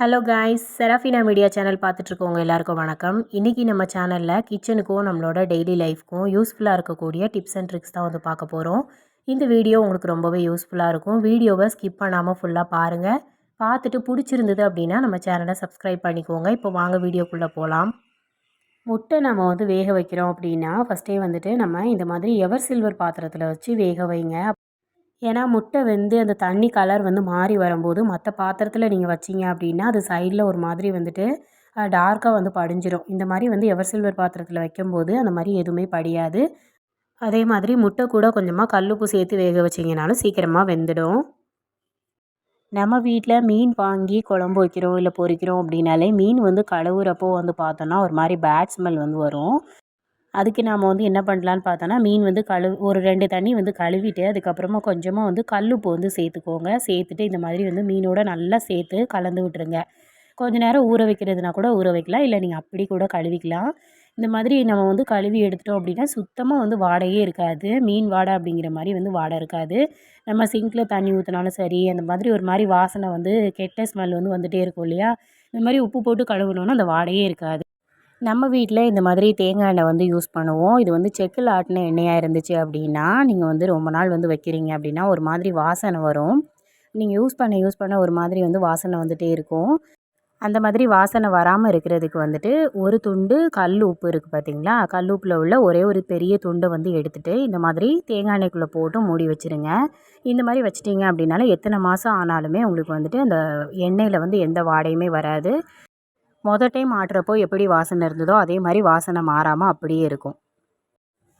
Hello guys Serafina media channel பார்த்துட்ருக்கவங்க எல்லாருக்கும் வணக்கம். இன்றைக்கி நம்ம சேனலில் கிச்சனுக்கும் நம்மளோட டெய்லி லைஃப்க்கும் யூஸ்ஃபுல்லாக இருக்கக்கூடிய டிப்ஸ் அண்ட் ட்ரிக்ஸ் தான் வந்து பார்க்க போகிறோம் இந்த வீடியோ உங்களுக்கு ரொம்பவே யூஸ்ஃபுல்லாக இருக்கும். வீடியோவை ஸ்கிப் பண்ணாமல் ஃபுல்லாக பாருங்கள் பார்த்துட்டு பிடிச்சிருந்தது அப்படின்னா நம்ம சேனலை சப்ஸ்கிரைப் பண்ணிக்கோங்க. இப்போ வாங்க வீடியோக்குள்ளே போகலாம் முட்டை நம்ம வந்து வேக வைக்கிறோம் அப்படின்னா ஃபஸ்ட்டே வந்துட்டு நம்ம இந்த மாதிரி எவர் சில்வர் பாத்திரத்தில் வச்சு வேக வைங்க. ஏன்னா முட்டை வெந்து அந்த தண்ணி கலர் வந்து மாறி வரும்போது மற்ற பாத்திரத்தில் நீங்கள் வச்சிங்க அப்படின்னா அது சைடில் ஒரு மாதிரி வந்துட்டு டார்க்காக வந்து படிஞ்சிடும் இந்த மாதிரி வந்து எவர் சில்வர் பாத்திரத்தில் வைக்கும்போது அந்த மாதிரி எதுவுமே படியாது. அதே மாதிரி முட்டை கூட கொஞ்சமாக கல்லுப்பு சேர்த்து வேக வச்சிங்கனாலும் சீக்கிரமாக வெந்துடும். நம்ம வீட்டில் மீன் வாங்கி குழம்பு வைக்கிறோம் இல்லை பொரிக்கிறோம் அப்படின்னாலே மீன் வந்து கழுவுறப்போ வந்து பார்த்தோன்னா ஒரு மாதிரி பேட் ஸ்மெல் வந்து வரும். அதுக்கு நாம் வந்து என்ன பண்ணலான்னு பார்த்தோன்னா மீன் வந்து கழுவு ஒரு ரெண்டு தண்ணி வந்து கழுவிட்டு அதுக்கப்புறமா கொஞ்சமாக வந்து கல்லுப்பு வந்து சேர்த்துக்கோங்க. சேர்த்துட்டு இந்த மாதிரி வந்து மீனோட நல்லா சேர்த்து கலந்து விட்டுருங்க. கொஞ்ச நேரம் ஊற வைக்கிறதுனா கூட ஊற வைக்கலாம். இல்லை நீங்கள் அப்படி கூட கழுவிக்கலாம். இந்த மாதிரி நம்ம வந்து கழுவி எடுத்துட்டோம் அப்படின்னா சுத்தமாக வந்து வாடையே இருக்காது. மீன் வாடை அப்படிங்கிற மாதிரி வந்து வாடை இருக்காது. நம்ம சிங்கில் தண்ணி ஊற்றினாலும் சரி அந்த மாதிரி ஒரு மாதிரி வாசனை வந்து கெட்ட ஸ்மெல் வந்து வந்துகிட்டே இருக்கும் இல்லையா? இந்த மாதிரி உப்பு போட்டு கழுவுனோன்னா அந்த வாடையே இருக்காது. நம்ம வீட்டில் இந்த மாதிரி தேங்காய் எண்ணெய் வந்து யூஸ் பண்ணுவோம். இது வந்து செக்கில் ஆட்டின எண்ணெயாக இருந்துச்சு அப்படின்னா நீங்கள் வந்து ரொம்ப நாள் வந்து வைக்கிறீங்க அப்படின்னா ஒரு மாதிரி வாசனை வரும். நீங்கள் யூஸ் பண்ண யூஸ் பண்ண ஒரு மாதிரி வந்து வாசனை வந்துகிட்டே இருக்கும். அந்த மாதிரி வாசனை வராமல் இருக்கிறதுக்கு வந்துட்டு ஒரு துண்டு கல் உப்பு இருக்குது பார்த்தீங்களா கல் உப்பில் உள்ள ஒரே ஒரு பெரிய துண்டை வந்து எடுத்துகிட்டு இந்த மாதிரி தேங்காய் எண்ணெய்க்குள்ளே போட்டு மூடி வச்சுருங்க. இந்த மாதிரி வச்சிட்டிங்க அப்படின்னால எத்தனை மாதம் ஆனாலுமே உங்களுக்கு வந்துட்டு அந்த எண்ணெயில் வந்து எந்த வாடையுமே வராது. மொதல் டைம் ஆட்டுறப்போ எப்படி வாசனை இருந்ததோ அதே மாதிரி வாசனை மாறாமல் அப்படியே இருக்கும்.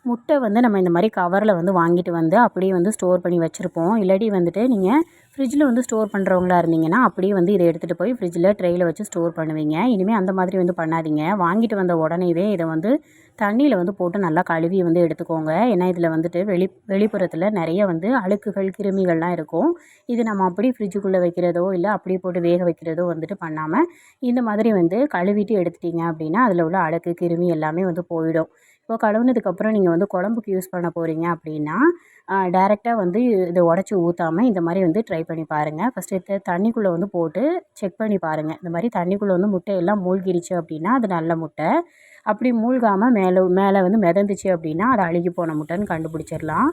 முட்டை வந்து நம்ம இந்த மாதிரி கவரில் வந்து வாங்கிட்டு வந்து அப்படியே வந்து ஸ்டோர் பண்ணி வச்சுருப்போம். இல்லாட்டி வந்துட்டு நீங்கள் ஃப்ரிட்ஜில் வந்து ஸ்டோர் பண்ணுறவங்களா இருந்தீங்கன்னா அப்படியே வந்து இதை எடுத்துகிட்டு போய் ஃப்ரிட்ஜில் ட்ரெயில் வச்சு ஸ்டோர் பண்ணுவீங்க. இனிமேல் அந்த மாதிரி வந்து பண்ணாதீங்க. வாங்கிட்டு வந்த உடனேவே இதை வந்து தண்ணியில் வந்து போட்டு நல்லா கழுவி வந்து எடுத்துக்கோங்க. ஏன்னா இதில் வந்துட்டு வெளி வெளிப்புறத்தில் நிறைய வந்து அழுக்குகள் கிருமிகள்லாம் இருக்கும். இது நம்ம அப்படி ஃப்ரிட்ஜுக்குள்ளே வைக்கிறதோ இல்லை அப்படியே போட்டு வேக வைக்கிறதோ வந்துட்டு பண்ணாமல் இந்த மாதிரி வந்து கழுவிட்டு எடுத்துட்டிங்க அப்படின்னா அதில் உள்ள அழுக்கு கிருமி எல்லாமே வந்து போயிடும். இப்போ கழுவுனதுக்கப்புறம் நீங்கள் வந்து குழம்புக்கு யூஸ் பண்ண போகிறீங்க அப்படின்னா டேரெக்டாக வந்து இதை உடச்சி ஊற்றாமல் இந்த மாதிரி வந்து ட்ரை பண்ணி பாருங்கள் ஃபஸ்ட்டு தண்ணிக்குள்ளே வந்து போட்டு செக் பண்ணி பாருங்கள் இந்த மாதிரி தண்ணிக்குள்ளே வந்து முட்டையெல்லாம் மூழ்கிடுச்சு அப்படின்னா அது நல்ல முட்டை. அப்படி மூழ்காமல் மேலே மேலே வந்து மிதந்துச்சு அப்படின்னா அது அழுகி போன முட்டைன்னு கண்டுபிடிச்சிடலாம்.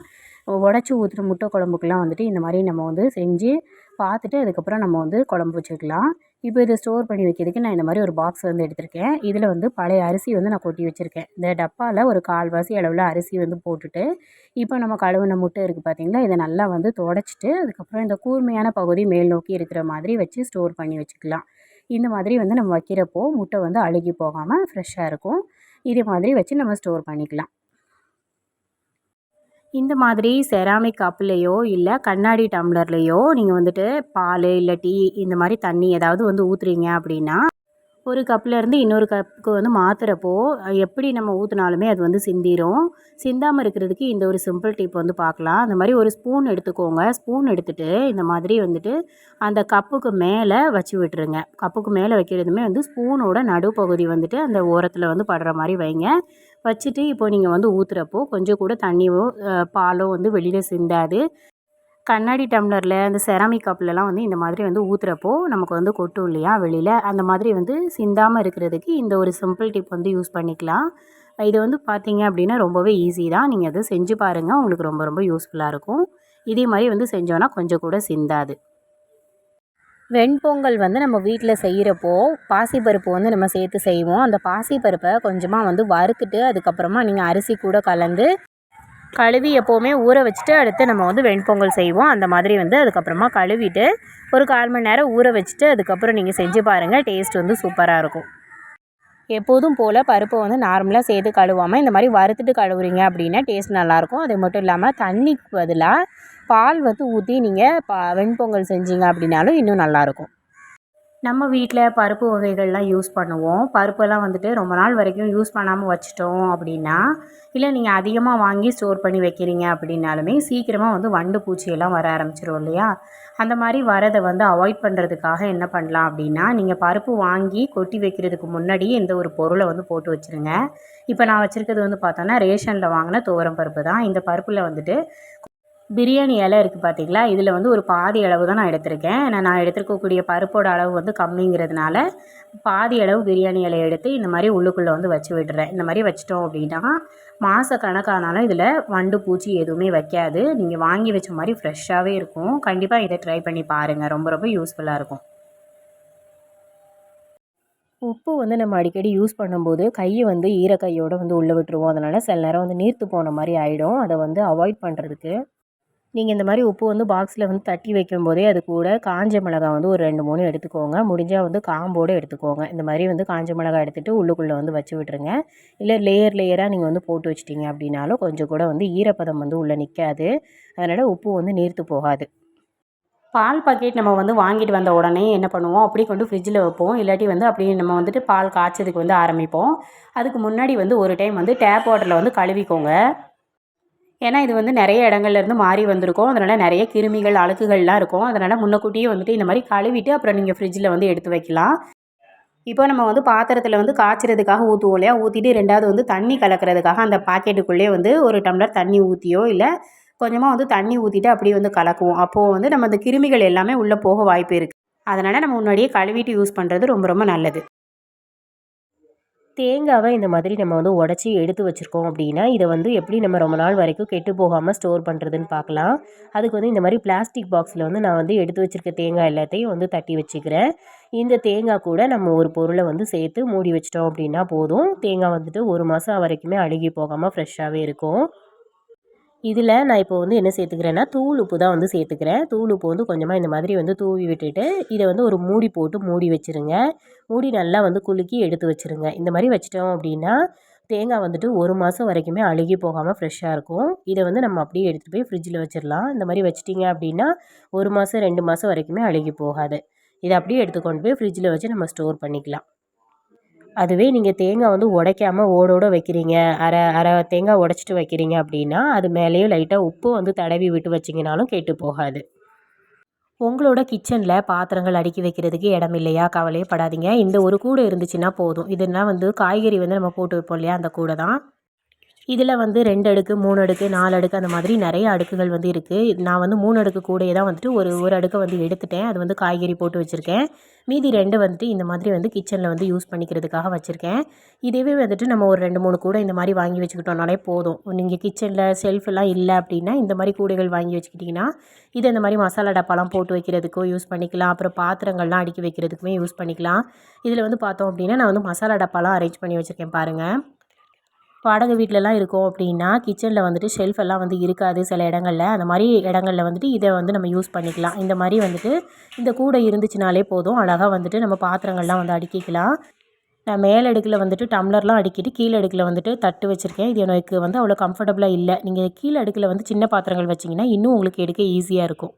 உடச்சி ஊற்றுற முட்டை குழம்புக்கெலாம் வந்துட்டு இந்த மாதிரி நம்ம வந்து செஞ்சு பார்த்துட்டு அதுக்கப்புறம் நம்ம வந்து குழம்பு வச்சுக்கலாம். இப்போ இதை ஸ்டோர் பண்ணி வைக்கிறதுக்கு நான் இந்த மாதிரி ஒரு பாக்ஸ் வந்து எடுத்திருக்கேன். இதில் வந்து பழைய அரிசி வந்து நான் கொட்டி வச்சுருக்கேன். இந்த டப்பாவில் ஒரு கால்வாசி அளவில் அரிசி வந்து போட்டுட்டு இப்போ நம்ம கழுவுன முட்டை இருக்குது பார்த்திங்களா இதை நல்லா வந்து தொடச்சிட்டு அதுக்கப்புறம் இந்த கூர்மையான பகுதி மேல் நோக்கி இருக்கிற மாதிரி வச்சு ஸ்டோர் பண்ணி வச்சுக்கலாம். இந்த மாதிரி வந்து நம்ம வைக்கிறப்போ முட்டை வந்து அழுகி போகாமல் ஃப்ரெஷ்ஷாக இருக்கும். இதே மாதிரி வச்சு நம்ம ஸ்டோர் பண்ணிக்கலாம். இந்த மாதிரி செராமிக் கப்லேயோ இல்லை கண்ணாடி டம்ளர்லேயோ நீங்கள் வந்துட்டு பால் இல்லை டீ இந்த மாதிரி தண்ணி ஏதாவது வந்து ஊற்றுறீங்க அப்படின்னா ஒரு கப்லேருந்து இன்னொரு கப்புக்கு வந்து மாற்றுறப்போ எப்படி நம்ம ஊற்றினாலுமே அது வந்து சிந்திரும். சிந்தாமல் இருக்கிறதுக்கு இந்த ஒரு சிம்பிள் டிப் வந்து பார்க்கலாம். அந்த மாதிரி ஒரு ஸ்பூன் எடுத்துக்கோங்க. ஸ்பூன் எடுத்துகிட்டு இந்த மாதிரி வந்துட்டு அந்த கப்புக்கு மேலே வச்சு விட்டுருங்க. கப்புக்கு மேலே வைக்கிறதுமே வந்து ஸ்பூனோட நடுப்பகுதி வந்துட்டு அந்த ஓரத்தில் வந்து படுற மாதிரி வைங்க. வச்சுட்டு இப்போ நீங்கள் வந்து ஊற்றுறப்போ கொஞ்சம் கூட தண்ணியோ பாலோ வந்து வெளியில் சிந்தாது. கண்ணாடி டம்ளரில் அந்த செராமிக் கப்லலாம் வந்து இந்த மாதிரி வந்து ஊற்றுறப்போ நமக்கு வந்து கொட்டும் இல்லையா வெளியில்? அந்த மாதிரி வந்து சிந்தாமல் இருக்கிறதுக்கு இந்த ஒரு சிம்பிள் டிப் வந்து யூஸ் பண்ணிக்கலாம். இது வந்து பார்த்தீங்க அப்படின்னா ரொம்பவே ஈஸி தான். நீங்கள் அதை செஞ்சு பாருங்கள் உங்களுக்கு ரொம்ப ரொம்ப யூஸ்ஃபுல்லாக இருக்கும். இதே மாதிரி வந்து செஞ்சோன்னா கொஞ்சம் கூட சிந்தாது. வெண்பொங்கல் வந்து நம்ம வீட்டில் செய்கிறப்போ பாசிப்பருப்பு வந்து நம்ம சேர்த்து செய்வோம். அந்த பாசிப்பருப்பை கொஞ்சமாக வந்து வறுத்துட்டு அதுக்கப்புறமா நீங்கள் அரிசி கூட கலந்து கழுவி எப்போவுமே ஊற வச்சுட்டு அடுத்து நம்ம வந்து வெண்பொங்கல் செய்வோம். அந்த மாதிரி வந்து அதுக்கப்புறமா கழுவிட்டு ஒரு கால் மணி நேரம் ஊற வச்சுட்டு அதுக்கப்புறம் நீங்கள் செஞ்சு பாருங்கள் டேஸ்ட் வந்து சூப்பராக இருக்கும். எப்போதும் போல் பருப்பை வந்து நார்மலாக சேர்த்து கழுவாமல் இந்த மாதிரி வறுத்துட்டு கழுவுறீங்க அப்படின்னா டேஸ்ட் நல்லாயிருக்கும். அது மட்டும் இல்லாமல் தண்ணிக்கு பதிலாக பால் வந்து ஊற்றி நீங்கள் பா வெண்பொங்கல் செஞ்சீங்க அப்படின்னாலும் இன்னும் நல்லாயிருக்கும். நம்ம வீட்டில் பருப்பு வகைகள்லாம் யூஸ் பண்ணுவோம். பருப்பெல்லாம் வந்துட்டு ரொம்ப நாள் வரைக்கும் யூஸ் பண்ணாமல் வச்சிட்டோம் அப்படின்னா இல்லை நீங்கள் அதிகமாக வாங்கி ஸ்டோர் பண்ணி வைக்கிறீங்க அப்படின்னாலுமே சீக்கிரமாக வந்து வண்டு பூச்சியெல்லாம் வர ஆரம்பிச்சிரும் இல்லையா? அந்த மாதிரி வரதை வந்து அவாய்ட் பண்ணுறதுக்காக என்ன பண்ணலாம் அப்படின்னா நீங்கள் பருப்பு வாங்கி கொட்டி வைக்கிறதுக்கு முன்னாடி எந்த ஒரு பொருளை வந்து போட்டு வச்சுருங்க. இப்போ நான் வச்சுருக்கிறது வந்து பார்த்தோன்னா ரேஷனில் வாங்கின துவரம் பருப்பு தான். இந்த பருப்பில் வந்துட்டு பிரியாணி இலை இருக்குது பார்த்தீங்களா இதில் வந்து ஒரு பாதி அளவு தான் நான் எடுத்திருக்கேன். ஏன்னா நான் எடுத்துருக்கக்கூடிய பருப்போட அளவு வந்து கம்மிங்கிறதுனால பாதி அளவு பிரியாணி இலையை எடுத்து இந்த மாதிரி உள்ளுக்குள்ளே வந்து வச்சு விடுறேன் இந்த மாதிரி வச்சிட்டோம் அப்படின்னா மாத கணக்கானாலும் இதில் வண்டு பூச்சி எதுவுமே வைக்காது. நீங்கள் வாங்கி வச்ச மாதிரி ஃப்ரெஷ்ஷாகவே இருக்கும். கண்டிப்பாக இதை ட்ரை பண்ணி பாருங்கள் ரொம்ப ரொம்ப யூஸ்ஃபுல்லாக இருக்கும். உப்பு வந்து நம்ம அடிக்கடி யூஸ் பண்ணும்போது கையை வந்து ஈரக்கையோடு வந்து உள்ளே விட்டுருவோம். அதனால் சில நேரம் வந்து நீர்த்து போன மாதிரி ஆகிடும் அதை வந்து அவாய்ட் பண்ணுறதுக்கு நீங்கள் இந்த மாதிரி உப்பு வந்து பாக்ஸில் வந்து தட்டி வைக்கும்போதே அது கூட காஞ்ச மிளகாய் வந்து ஒரு ரெண்டு மூணு எடுத்துக்கோங்க. முடிஞ்சால் வந்து காம்போடு எடுத்துக்கோங்க. இந்த மாதிரி வந்து காஞ்ச மிளகாய் எடுத்துகிட்டு உள்ளுக்குள்ளே வந்து வச்சு விட்டுருங்க. இல்லை லேயர் லேயராக நீங்கள் வந்து போட்டு வச்சிட்டிங்க அப்படின்னாலும் கொஞ்சம் கூட வந்து ஈரப்பதம் வந்து உள்ளே நிற்காது அதனால் உப்பு வந்து நீர்த்து போகாது. பால் பாக்கெட் நம்ம வந்து வாங்கிட்டு வந்த உடனே என்ன பண்ணுவோம்? அப்படியே கொண்டு ஃப்ரிட்ஜில் வைப்போம். இல்லாட்டி வந்து அப்படியே நம்ம வந்துட்டு பால் காய்ச்சதுக்கு வந்து ஆரம்பிப்போம். அதுக்கு முன்னாடி வந்து ஒரு டைம் வந்து டேப் வாட்டரில் வந்து கழுவிக்கோங்க. ஏன்னா இது வந்து நிறைய இடங்கள்லேருந்து மாறி வந்திருக்கும். அதனால் நிறைய கிருமிகள் அழுக்குகள்லாம் இருக்கும். அதனால் முன்னக்கூட்டியே வந்துட்டு இந்த மாதிரி கழுவிட்டு அப்புறம் நீங்கள் ஃப்ரிட்ஜில் வந்து எடுத்து வைக்கலாம். இப்போ நம்ம வந்து பாத்திரத்தில் வந்து காய்ச்சறதுக்காக ஊற்றுவோம் இல்லையா? ஊற்றிட்டு ரெண்டாவது வந்து தண்ணி கலக்கிறதுக்காக அந்த பாக்கெட்டுக்குள்ளேயே வந்து ஒரு டம்ளர் தண்ணி ஊற்றியோ இல்லை கொஞ்சமாக வந்து தண்ணி ஊற்றிட்டு அப்படியே வந்து கலக்குவோம். அப்போது வந்து நம்ம அந்த கிருமிகள் எல்லாமே உள்ளே போக வாய்ப்பு இருக்குது அதனால் நம்ம முன்னாடியே கழுவிட்டு யூஸ் பண்ணுறது ரொம்ப ரொம்ப நல்லது. தேங்காவை இந்த மாதிரி நம்ம வந்து உடச்சி எடுத்து வச்சுருக்கோம் அப்படின்னா இதை வந்து எப்படி நம்ம ரொம்ப நாள் வரைக்கும் கெட்டு போகாமல் ஸ்டோர் பண்ணுறதுன்னு பார்க்கலாம் அதுக்கு வந்து இந்த மாதிரி பிளாஸ்டிக் பாக்ஸில் வந்து நான் வந்து எடுத்து வச்சுருக்க தேங்காய் எல்லாத்தையும் வந்து தட்டி வச்சுக்கிறேன். இந்த தேங்காய் கூட நம்ம ஒரு பொருளை வந்து சேர்த்து மூடி வச்சிட்டோம் அப்படின்னா போதும். தேங்காய் வந்துட்டு ஒரு மாதம் வரைக்குமே அழுகி போகாமல் ஃப்ரெஷ்ஷாகவே இருக்கும். இதில் நான் இப்போ வந்து என்ன சேர்த்துக்கிறேன்னா தூள் உப்பு தான் வந்து சேர்த்துக்கிறேன். தூள் உப்பு வந்து கொஞ்சமாக இந்த மாதிரி வந்து தூவி விட்டுட்டு இதை வந்து ஒரு மூடி போட்டு மூடி வச்சுருங்க. மூடி நல்லா வந்து குலுக்கி எடுத்து வச்சுருங்க. இந்த மாதிரி வச்சிட்டோம் அப்படின்னா தேங்காய் வந்துட்டு ஒரு மாதம் வரைக்குமே அழுகி போகாமல் ஃப்ரெஷ்ஷாக இருக்கும். இதை வந்து நம்ம அப்படியே எடுத்துகிட்டு போய் ஃப்ரிட்ஜில் வச்சிடலாம். இந்த மாதிரி வச்சிட்டிங்க அப்படின்னா ஒரு மாதம் ரெண்டு மாதம் வரைக்குமே அழுகி போகாது. இதை அப்படியே எடுத்துக்கொண்டு போய் ஃப்ரிட்ஜில் வச்சு நம்ம ஸ்டோர் பண்ணிக்கலாம். அதுவே நீங்கள் தேங்காய் வந்து உடைக்காமல் ஓடோட வைக்கிறீங்க. அரை அரை தேங்காய் உடச்சிட்டு வைக்கிறீங்க அப்படின்னா அது மேலேயும் லைட்டாக உப்பு வந்து தடவி விட்டு வச்சிங்கனாலும் கெட்டு போகாது. உங்களோட கிச்சனில் பாத்திரங்கள் அடுக்கி வைக்கிறதுக்கு இடம் இல்லையா? கவலையே படாதீங்க இந்த ஒரு கூடை இருந்துச்சுன்னா போதும். இதெல்லாம் வந்து காய்கறி வந்து நம்ம போட்டு வைப்போம் இல்லையா? அந்த கூடை தான். இதில் வந்து ரெண்டு அடுக்கு மூணு அடுக்கு நாலு அடுக்கு அந்த மாதிரி நிறைய அடுக்குகள் வந்து இருக்குது நான் வந்து மூணு அடுக்கு கூடையே தான் வந்துட்டு ஒரு ஒரு அடுக்கை வந்து எடுத்துட்டேன். அது வந்து காய்கறி போட்டு வச்சுருக்கேன். மீதி ரெண்டு வந்துட்டு இந்த மாதிரி வந்து கிச்சனில் வந்து யூஸ் பண்ணிக்கிறதுக்காக வச்சுருக்கேன். இதுவே வந்துட்டு நம்ம ஒரு ரெண்டு மூணு கூடை இந்த மாதிரி வாங்கி வச்சுக்கிட்டோம்னாலே போதும். நீங்கள் கிச்சனில் செல்ஃபெல்லாம் இல்லை அப்படின்னா இந்த மாதிரி கூடைகள் வாங்கி வச்சுக்கிட்டிங்கன்னா இதை இந்த மாதிரி மசாலா டப்பாலாம் போட்டு வைக்கிறதுக்கோ யூஸ் பண்ணிக்கலாம். அப்புறம் பாத்திரங்கள்லாம் அடுக்கி வைக்கிறதுக்குமே யூஸ் பண்ணிக்கலாம். இதில் வந்து பார்த்தோம் அப்படின்னா நான் வந்து மசாலா டப்பாலாம் அரேஞ்ச் பண்ணி வச்சுருக்கேன் பாருங்கள் வாடகை வீட்டிலலாம் இருக்கோம் அப்படின்னா கிச்சனில் வந்துட்டு ஷெல்ஃப் எல்லாம் வந்து இருக்காது சில இடங்களில். அந்த மாதிரி இடங்களில் வந்துட்டு இதை வந்து நம்ம யூஸ் பண்ணிக்கலாம். இந்த மாதிரி வந்துட்டு இந்த கூடை இருந்துச்சுனாலே போதும். அழகாக வந்துட்டு நம்ம பாத்திரங்கள்லாம் வந்து அடுக்கிக்கலாம். நான் மேல் அடுக்கில் வந்துட்டு டம்ளர்லாம் அடிக்கிட்டு கீழே அடுக்கில் வந்துட்டு தட்டு வச்சுருக்கேன். இது எனக்கு வந்து அவ்வளோ கம்ஃபர்டபுளாக இல்லை. நீங்கள் கீழே அடுக்கில் வந்து சின்ன பாத்திரங்கள் வச்சிங்கன்னா இன்னும் உங்களுக்கு எடுக்க ஈஸியாக இருக்கும்.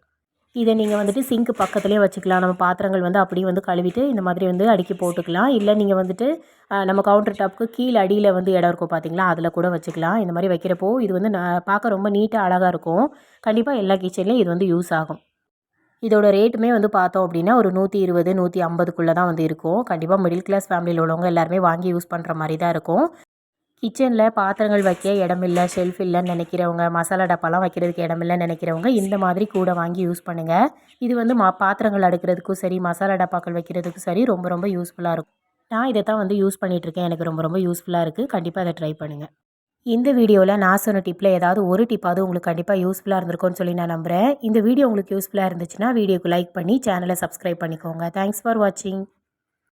இதை நீங்கள் வந்துட்டு சிங்க்கு பக்கத்துலேயே வச்சுக்கலாம். நம்ம பாத்திரங்கள் வந்து அப்படியே வந்து கழுவிட்டு இந்த மாதிரி வந்து அடுக்கி போட்டுக்கலாம். இல்லை நீங்கள் வந்துட்டு நம்ம கவுண்டர் டாப்க்கு கீழே அடியில் வந்து இடம் இருக்கும் பார்த்தீங்களா அதில் கூட வச்சுக்கலாம். இந்த மாதிரி வைக்கிறப்போ இது வந்து நான் பார்க்க ரொம்ப நீட்டாக அழகாக இருக்கும். கண்டிப்பாக எல்லா கிச்சன்லேயும் இது வந்து யூஸ் ஆகும். இதோட ரேட்டுமே வந்து பார்த்தோம் அப்படின்னா ஒரு நூற்றி இருபது நூற்றி ஐம்பதுக்குள்ளே தான் வந்து இருக்கும். கண்டிப்பாக மிடில் கிளாஸ் ஃபேமிலியில் உள்ளவங்க எல்லாருமே வாங்கி யூஸ் பண்ணுற மாதிரி தான் இருக்கும். கிச்சனில் பாத்திரங்கள் வைக்க இடமில்லை ஷெல்ஃப் இல்லைன்னு நினைக்கிறவங்க மசாலா டப்பாலாம் வைக்கிறதுக்கு இடமில்லைன்னு நினைக்கிறவங்க இந்த மாதிரி கூட வாங்கி யூஸ் பண்ணுங்கள் இது வந்து மா பாத்திரங்கள் அடுக்கிறதுக்கும் சரி மசாலா டப்பாக்கள் வைக்கிறதுக்கும் சரி ரொம்ப ரொம்ப யூஸ்ஃபுல்லாக இருக்கும். நான் இதை தான் வந்து யூஸ் பண்ணிகிட்ருக்கேன் எனக்கு ரொம்ப ரொம்ப யூஸ்ஃபுல்லாக இருக்குது கண்டிப்பாக அதை ட்ரை பண்ணுங்கள் இந்த வீடியோவில் நான் சொன்ன டிப்பில் ஏதாவது ஒரு டிப்பாவது உங்களுக்கு கண்டிப்பாக யூஸ்ஃபுல்லாக இருந்திருக்கும்னு சொல்லி நான் நம்புகிறேன் இந்த வீடியோ உங்களுக்கு யூஸ்ஃபுல்லாக இருந்துச்சுன்னா வீடியோக்கு லைக் பண்ணி சேனலை சப்ஸ்கிரைப் பண்ணிக்கோங்க. தேங்க்ஸ் ஃபார் வாட்சிங்